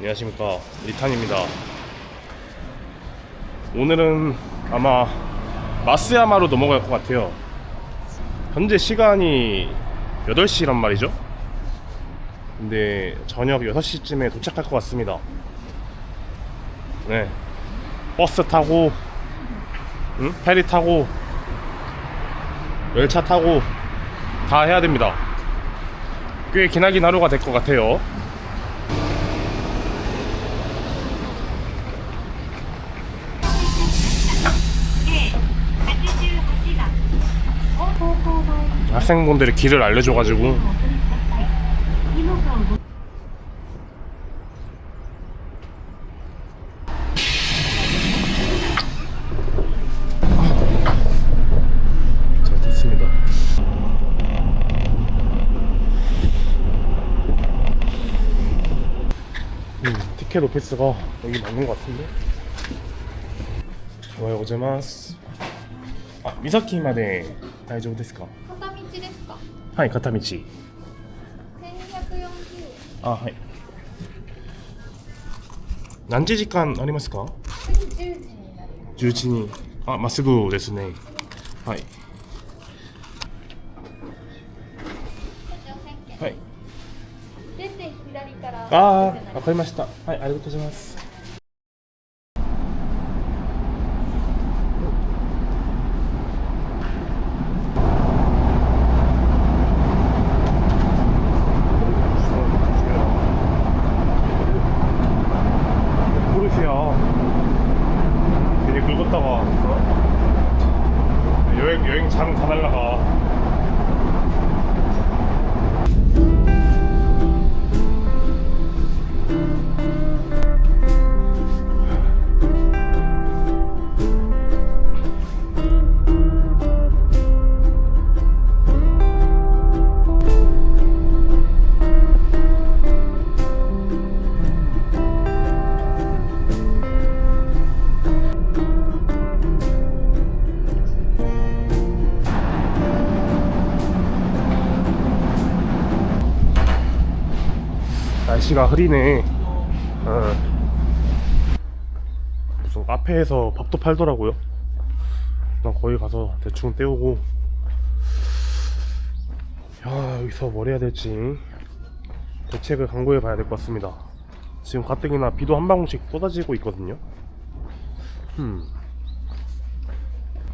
안녕하십니까 리탄입니다 오늘은 아마 마스야마로 넘어갈 것 같아요. 현재 시간이 8시란 말이죠? 근데 저녁 6시쯤에 도착할 것 같습니다. 네. 버스 타고 응? 페리 타고 열차 타고 다 해야 됩니다. 꽤 기나긴 하루가 될 것 같아요 학생분들이 길을 알려줘가지고 잘 됐습니다. 음, 티켓 오피스가 여기 맞는 것 같은데? 오하요 고자마스. 아, 미사키まで 大丈夫ですか? はい、片道。1240円あ、はい。何時時間ありますか？次10時になります ?10 時に。あ、まっすぐですね。はい。はい。出て左からああ、わかりました。はい、ありがとうございます。 날씨가 흐리네. 어. 무슨 카페에서 밥도 팔더라고요. 난 거기 가서 대충 때우고. 야, 여기서 뭘 해야 될지 대책을 강구해 봐야 될 것 같습니다. 지금 가뜩이나 비도 한 방울씩 쏟아지고 있거든요. 음.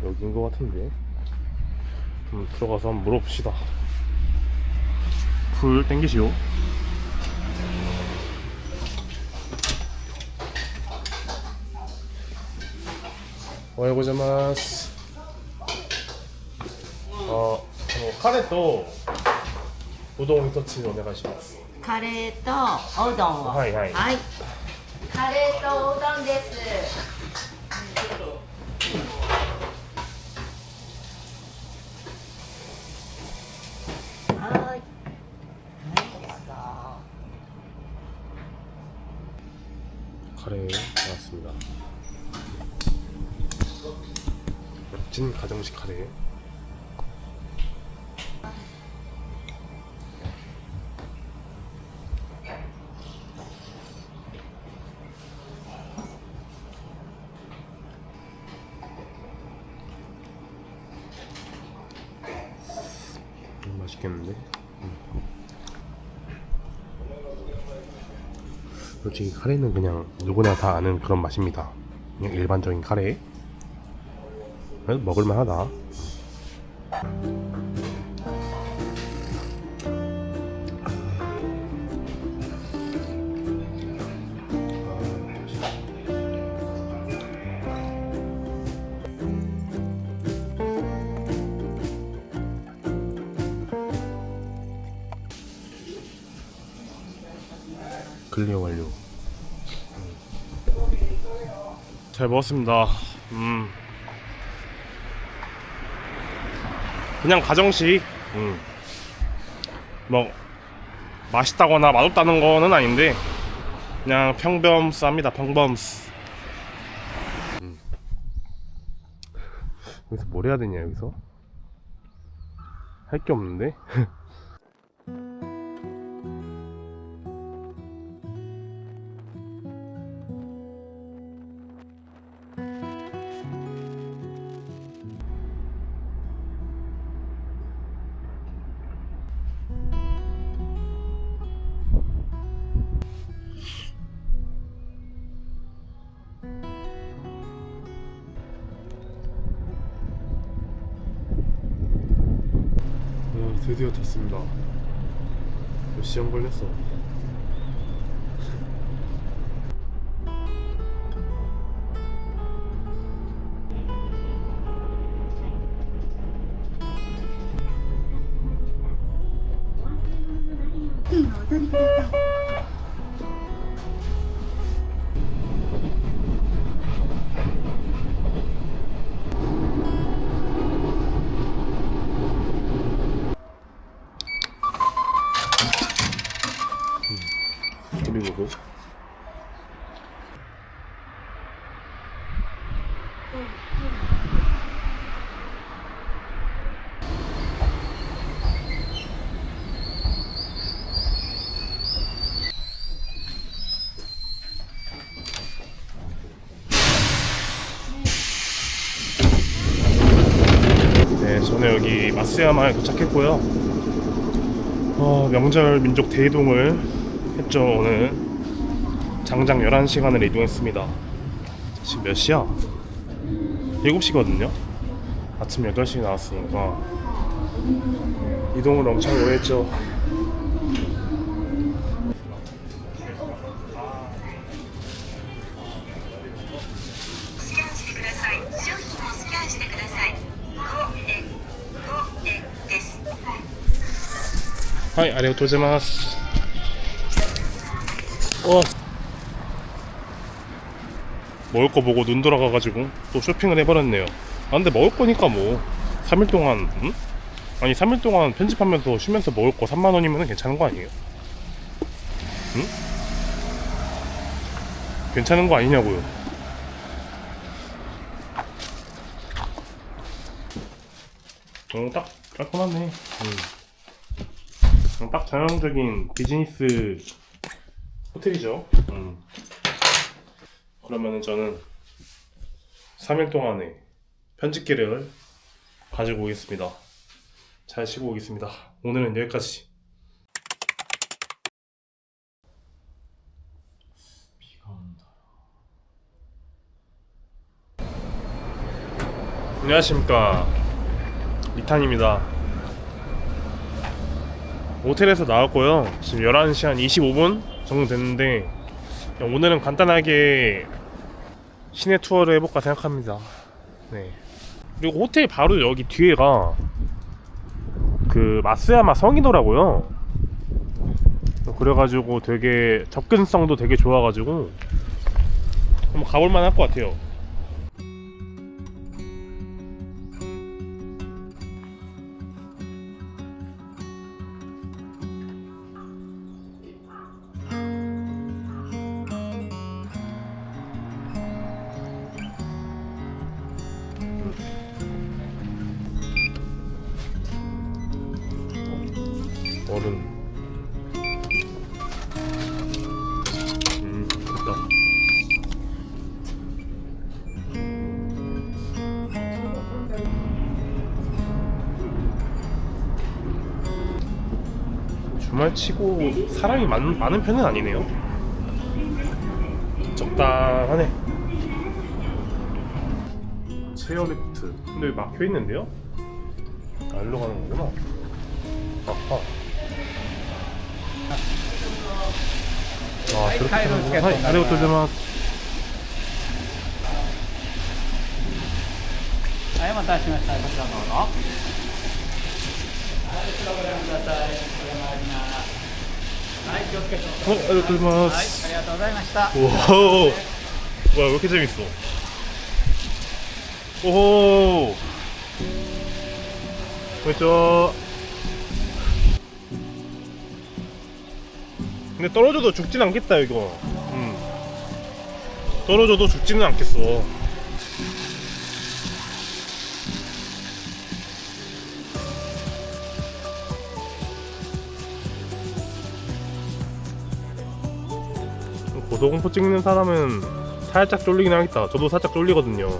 여기인 것 같은데. 음, 들어가서 한번 물어봅시다. 풀 땡기시오. おはようございます。あ、あのカレーとうどん一つお願いします。カレーとおうどんをはいはいカレーとおうどんです 맛있겠는데? 솔직히 카레는 그냥 누구나 다 아는 그런 맛입니다. 그냥 일반적인 카레. 그래도 먹을만하다. 클리어 완료. 잘 먹었습니다. 음. 그냥 가정식. 음. 뭐 맛있다거나 맛없다는 거는 아닌데 그냥 평범스합니다. 평범스. 음. 여기서 뭘 해야 되냐 여기서? 할 게 없는데? 드디어 탔습니다. 몇 시간 걸렸어? 마스야마에 도착했고요. 어, 명절 민족 대이동을 했죠 오늘. 장장 11시간을 이동했습니다. 지금 몇 시야? 7시거든요. 아침 8시에 나왔으니까. 이동을 엄청 오래 했죠 하이 아리가토 고자이마스 와 먹을 거 보고 눈 돌아가가지고 또 쇼핑을 해버렸네요 아 근데 먹을 거니까 뭐 3일 동안 응? 아니 3일 동안 편집하면서 쉬면서 먹을 거 3만 원이면 괜찮은 거 아니에요? 응? 괜찮은 거 아니냐고요 어딱 깔끔하네 응. 딱 전형적인 비즈니스 호텔이죠. 음. 그러면은 저는 3일 동안의 편집기를 가지고 오겠습니다. 잘 쉬고 오겠습니다. 오늘은 여기까지. 안녕하십니까. 리탄입니다. 호텔에서 나왔고요. 지금 11시 한 25분 정도 됐는데 오늘은 간단하게 시내 투어를 해볼까 생각합니다. 네. 그리고 호텔 바로 여기 뒤에가 그 마스야마 성이더라고요. 그래가지고 되게 접근성도 되게 좋아가지고 한번 가볼만 할 것 같아요. 얼음. 음, 됐다. 주말 치고 사람이 많, 많은 편은 아니네요. 적당하네. 체어 리프트. 근데 막혀 있는데요? 아, 일로 가는 거구나. はい、帰るチケット、ありがとうございます。はい、お待たせしました。こちらどうぞ。はい、こちらご覧ください。ます。はい、気をつけて。ありがとうございます。はい、ありがとうございました。おお。わ、受けてみそう。おお。こんにちは。 근데 떨어져도 죽진 않겠다 이거. 음. 떨어져도 죽지는 않겠어. 고소공포 찍는 사람은 살짝 쫄리긴 하겠다. 저도 살짝 쫄리거든요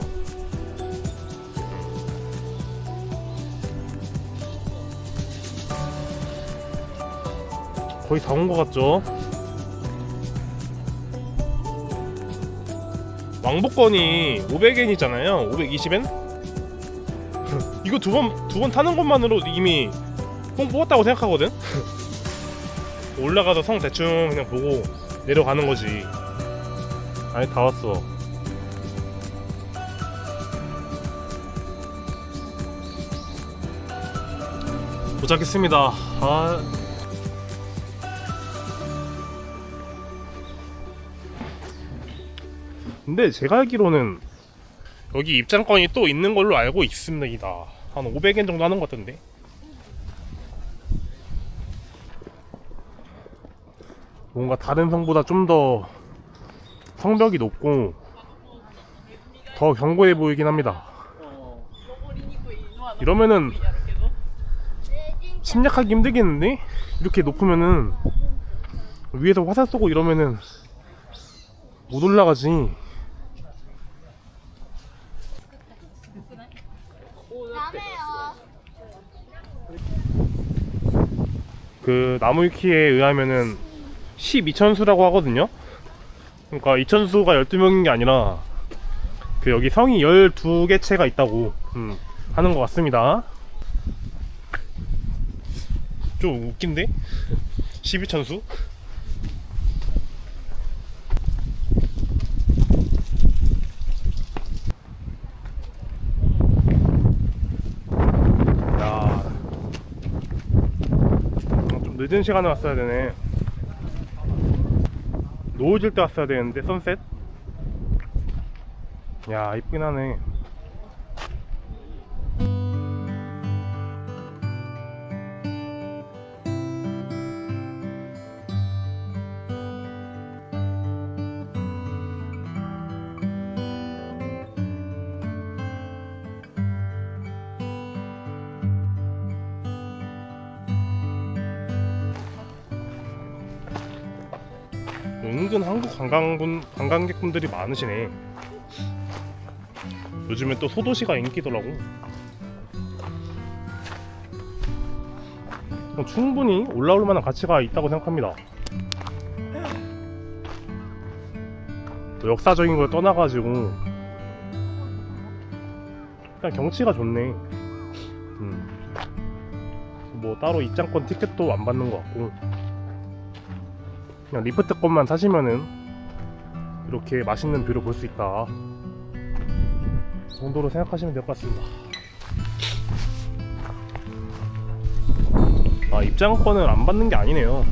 거의 다 온 것 같죠? 왕복권이 500엔이잖아요. 520엔? 이거 두 번 두 번 타는 것만으로 이미 뽕 뽑았다고 생각하거든. 올라가서 성 대충 그냥 보고 내려가는 거지. 아니 다 왔어. 도착했습니다. 아 근데 제가 알기로는 여기 입장권이 또 있는 걸로 알고 있습니다. 한 500엔 정도 하는 것 같던데. 뭔가 다른 성보다 좀 더 성벽이 높고 더 견고해 보이긴 합니다. 이러면은 침략하기 힘들겠는데? 이렇게 높으면은 위에서 화살 쏘고 이러면은 못 올라가지. 그 나무 위키에 의하면은 12천수라고 하거든요. 그러니까 2천수가 12명인 게 아니라 그 여기 성이 12개 채가 있다고 음, 하는 것 같습니다. 좀 웃긴데? 12천수? 야. 어, 좀 늦은 시간에 왔어야 되네. 노을 질 때 왔어야 되는데 선셋. 야 이쁘긴 하네. 은근 한국 관광분 관광객분들이 많으시네. 요즘에 또 소도시가 인기더라고. 어, 충분히 올라올 만한 가치가 있다고 생각합니다. 또 역사적인 걸 떠나가지고 그냥 경치가 좋네. 음. 뭐 따로 입장권 티켓도 안 받는 것 같고. 그냥 리프트 것만 사시면은 이렇게 맛있는 뷰를 볼 수 있다 그 정도로 생각하시면 될 것 같습니다 아 입장권을 안 받는 게 아니네요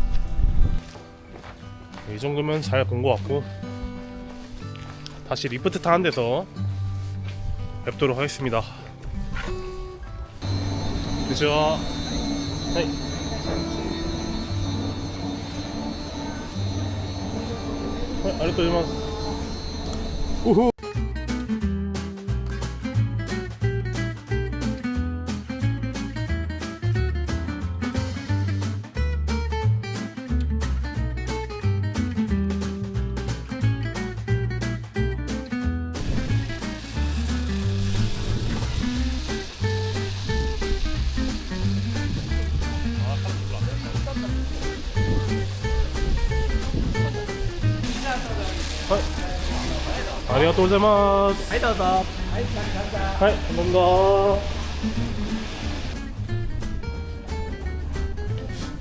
이 정도면 잘 본 것 같고 다시 리프트 타는 데서 뵙도록 하겠습니다 그죠? 네. はいありがとうございます。とうございます。はいどうぞはい、감사합니다.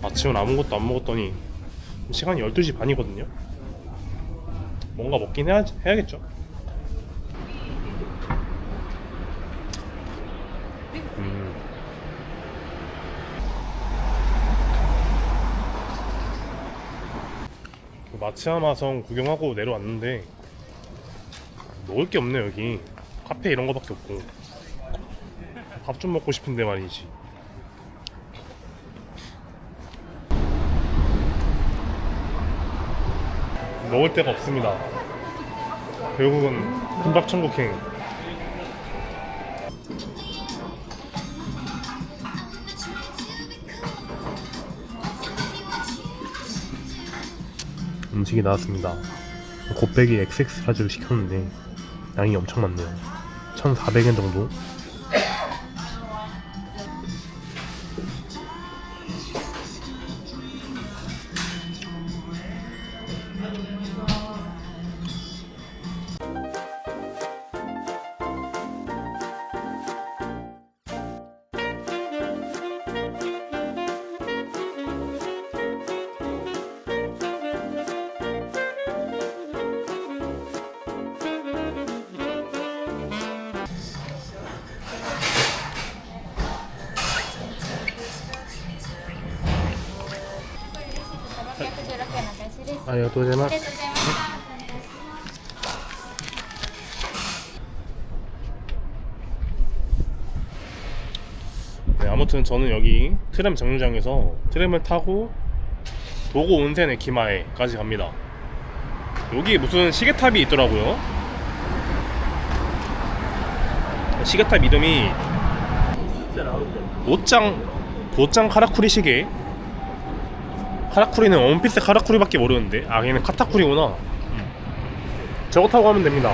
아침은 아무것도 안 먹었더니 시간이 12시 반이거든요. 뭔가 먹긴 해야, 해야겠죠. 음. 그 마츠야마성 구경하고 내려왔는데 먹을 게 없네 여기 카페 이런 거밖에 없고 밥 좀 먹고 싶은데 말이지. 먹을 데가 없습니다. 결국은 금밥 천국행. 음식이 나왔습니다. 곱빼기 XX 가지고 시켰는데 양이 엄청 많네요. 1,400엔 정도. 아, 예, 또 제가 네, 아무튼 저는 여기 트램 정류장에서 트램을 타고 도고 온센의 기마에까지 갑니다. 여기 무슨 시계탑이 있더라고요. 시계탑 이름이 옷장 보짱 카라쿠리 시계. 카라쿠리는 원피스 카라쿠리밖에 모르는데? 아 얘는 카타쿠리구나. 저거 타고 가면 됩니다.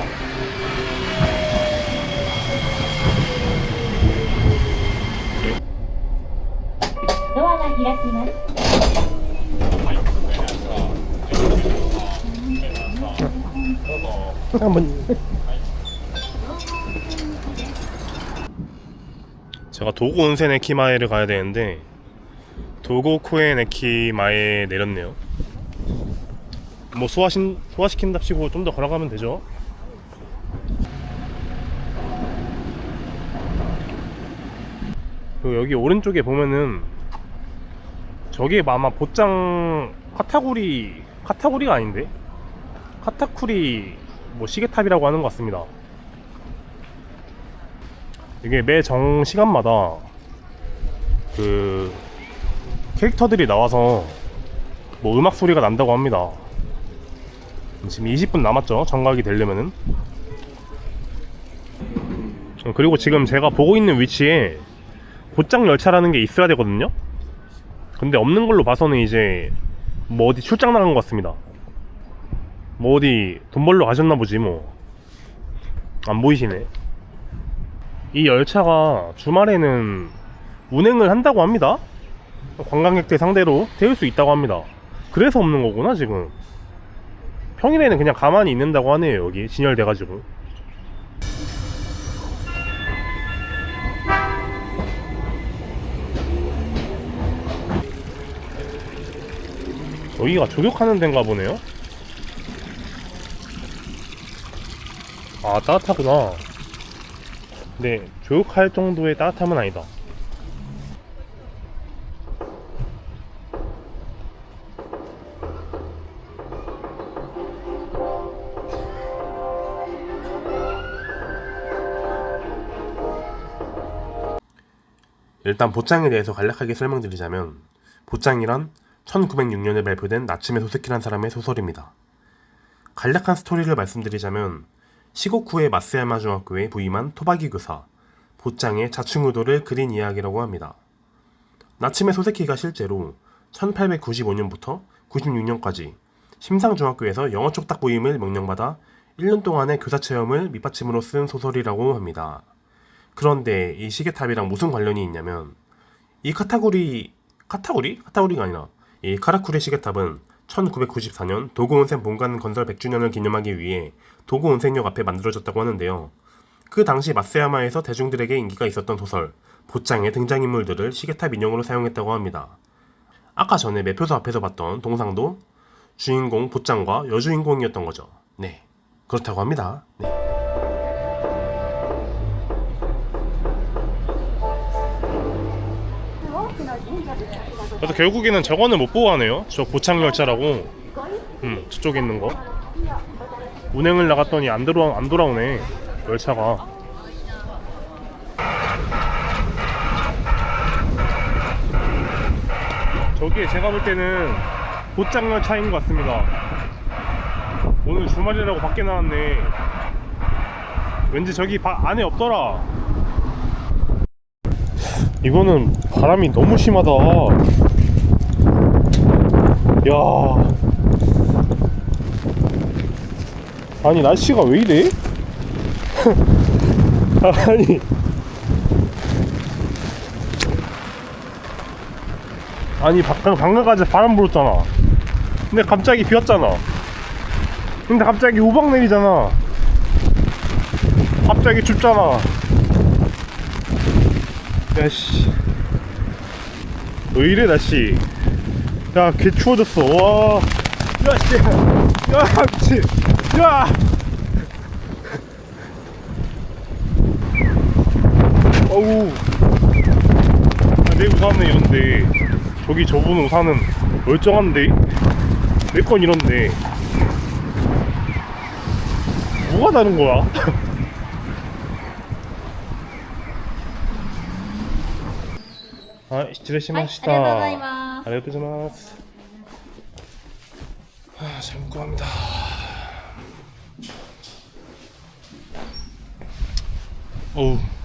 한번. 제가 도구 온센의 키마에를 가야 되는데 도고 코엔 에키마에 내렸네요. 뭐 소화신 소화시킨답시고 좀 더 걸어가면 되죠. 그리고 여기 오른쪽에 보면은 저게 아마 보짱 카타구리 카타구리가 아닌데 카타쿠리 뭐 시계탑이라고 하는 것 같습니다. 이게 매 정 시간마다 그 캐릭터들이 나와서 뭐 음악 소리가 난다고 합니다. 지금 20분 남았죠. 정각이 되려면은. 어, 그리고 지금 제가 보고 있는 위치에 곧장 열차라는 게 있어야 되거든요. 근데 없는 걸로 봐서는 이제 뭐 어디 출장 나간 것 같습니다. 뭐 어디 돈 벌러 가셨나 보지 뭐. 안 보이시네. 이 열차가 주말에는 운행을 한다고 합니다. 관광객들 상대로 태울 수 있다고 합니다. 그래서 없는 거구나 지금. 평일에는 그냥 가만히 있는다고 하네요 여기 진열돼가지고. 여기가 조격하는 데인가 보네요. 아 따뜻하구나 근데 교육할 정도의 따뜻함은 아니다 일단 보짱에 대해서 간략하게 설명드리자면 보짱이란 1906년에 발표된 나침의 소세키란 사람의 소설입니다. 간략한 스토리를 말씀드리자면 시고쿠의 마스야마 중학교에 부임한 토박이 교사 보짱의 자충우도를 그린 이야기라고 합니다. 나침의 소세키가 실제로 1895년부터 96년까지 심상중학교에서 영어 촉탁 부임을 명령받아 1년 동안의 교사 체험을 밑받침으로 쓴 소설이라고 합니다. 그런데 이 시계탑이랑 무슨 관련이 있냐면 이 카타구리 카타구리? 카타구리가 아니라 이 카라쿠리 시계탑은 1994년 도고온센 본관 건설 100주년을 기념하기 위해 도고온센역 앞에 만들어졌다고 하는데요. 그 당시 마스야마에서 대중들에게 인기가 있었던 소설 보짱의 등장인물들을 시계탑 인형으로 사용했다고 합니다. 아까 전에 매표소 앞에서 봤던 동상도 주인공 보짱과 여주인공이었던 거죠. 네, 그렇다고 합니다. 네. 그래서 결국에는 저거는 못 보고 하네요. 저 고창열차라고. 음, 저쪽에 있는 거. 운행을 나갔더니 안, 들어, 안 돌아오네. 열차가. 저기에 제가 볼 때는 고창열차인 것 같습니다. 오늘 주말이라고 밖에 나왔네. 왠지 저기 바, 안에 없더라. 이거는 바람이 너무 심하다. 야. 아니 날씨가 왜 이래? 아니. 아니 방금 방금까지 바람 불었잖아. 근데 갑자기 비 왔잖아. 근데 갑자기 우박 내리잖아. 갑자기 춥잖아. 야씨. 왜 이래 날씨 야개 추워졌어 와 야씨 야 미친 야 어우 아, 내 우산은 이런데 저기 저분 우산은 멀쩡한데 내 건 이런데 뭐가 다른 거야? 아,失礼しました。 ありがとうございます。はあ、잘 먹고 갑니다. 어우.